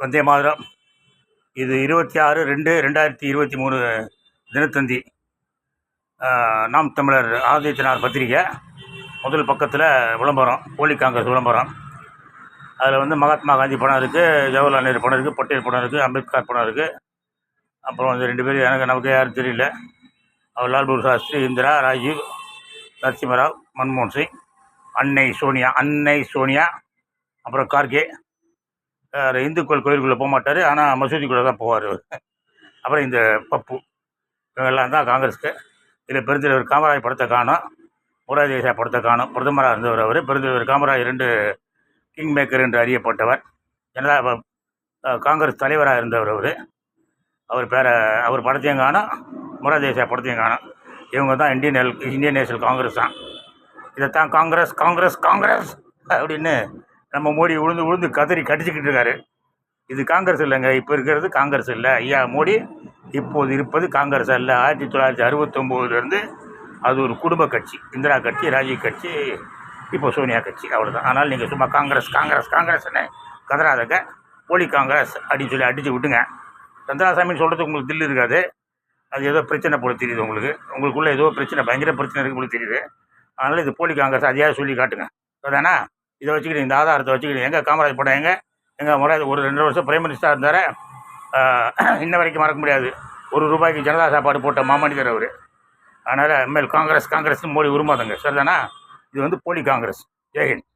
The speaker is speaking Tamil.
வந்தே மாதிரம். இது இருபத்தி ஆறு ரெண்டு ரெண்டாயிரத்தி இருபத்தி மூணு தினத்தந்தி. நாம் தமிழர் ஆதித்யநாத் பத்திரிக்கை முதல் பக்கத்தில் விளம்பரம் போலி காங்கிரஸ் விளம்பரம். அதில் வந்து மகாத்மா காந்தி படம் இருக்குது ஜவஹர்லால் நேரு படம் இருக்குது பட்டேல் படம் இருக்குது அம்பேத்கர் படம் இருக்குது அப்புறம் வந்து ரெண்டு பேரும் எனக்கு நமக்கு யாரும் தெரியல. அவர் லால் பகதூர் சாஸ்திரி இந்திரா ராஜீவ் நரசிம்மராவ் மன்மோகன் சிங் அன்னை சோனியா அன்னை சோனியா அப்புறம் கார்கே. இந்துக்கள் கோயிலுக்குள்ளே போக மாட்டார். ஆனால் மசூதிக்குள்ளே தான் போவார் அப்புறம் இந்த பப்பு இவங்கெல்லாம் தான் காங்கிரஸுக்கு. இதில் பெருந்தலைவர் காமராஜ் படத்தை காணும். மொராஜி தேசாய் படத்தை காணும். பிரதமராக இருந்தவர் அவர். பெருந்தலைவர் காமராஜ் ரெண்டு கிங் மேக்கர் என்று அறியப்பட்டவர். ஜனதா காங்கிரஸ் தலைவராக இருந்தவர் அவர். அவர் பேர அவர் படத்தையும் காணும். மொராஜி தேசாய் படத்தையும் காணும். இவங்க தான் Indian L Indian National Congress தான். இதைத்தான் காங்கிரஸ் காங்கிரஸ் காங்கிரஸ் அப்படின்னு நம்ம மோடி உழுந்து உழுந்து கதறி கடிச்சிக்கிட்டு இருக்காரு. இது காங்கிரஸ் இல்லைங்க. இப்போ இருக்கிறது காங்கிரஸ் இல்லை. ஐயா மோடி இப்போது இருப்பது காங்கிரஸ் அல்ல. ஆயிரத்தி தொள்ளாயிரத்தி அறுபத்தொம்போதுலேருந்து அது ஒரு குடும்ப கட்சி இந்திரா கட்சி ராஜீவ் கட்சி இப்போ சோனியா கட்சி அவ்வளோதான் ஆனால் நீங்கள் சும்மா காங்கிரஸ் காங்கிரஸ் காங்கிரஸ்னு கதறாதங்க. போலி காங்கிரஸ் அப்படின்னு சொல்லி அடித்து விட்டுங்க. சந்திராசாமின்னு சொல்கிறதுக்கு உங்களுக்கு தில்லு இருக்காது. அது ஏதோ பிரச்சனை போல தெரியுது உங்களுக்கு. உங்களுக்குள்ளே ஏதோ பிரச்சனை பயங்கர பிரச்சனை இருக்கு போல தெரியுது. அதனால் இது போலி காங்கிரஸ் அதையாவது சொல்லி காட்டுங்க. அதானா? இதை வச்சுக்கிட்டு இந்த ஆதாரத்தை வச்சுக்கிட்டு எங்கே காமராஜ் படம் எங்கே? எங்கள் முறை ஒரு ரெண்டு வருஷம் பிரைம் மினிஸ்டராக இருந்தார். இன்ன வரைக்கும் மறக்க முடியாது. ஒரு ரூபாய்க்கு ஜனதா சாப்பாடு போட்ட மாமனிதர் அவர். அதனால் எம்எல் காங்கிரஸ் காங்கிரஸ்னு மோடி உருமாதங்க சரிதானா? இது வந்து போலி காங்கிரஸ். ஜெயஹிந்த்.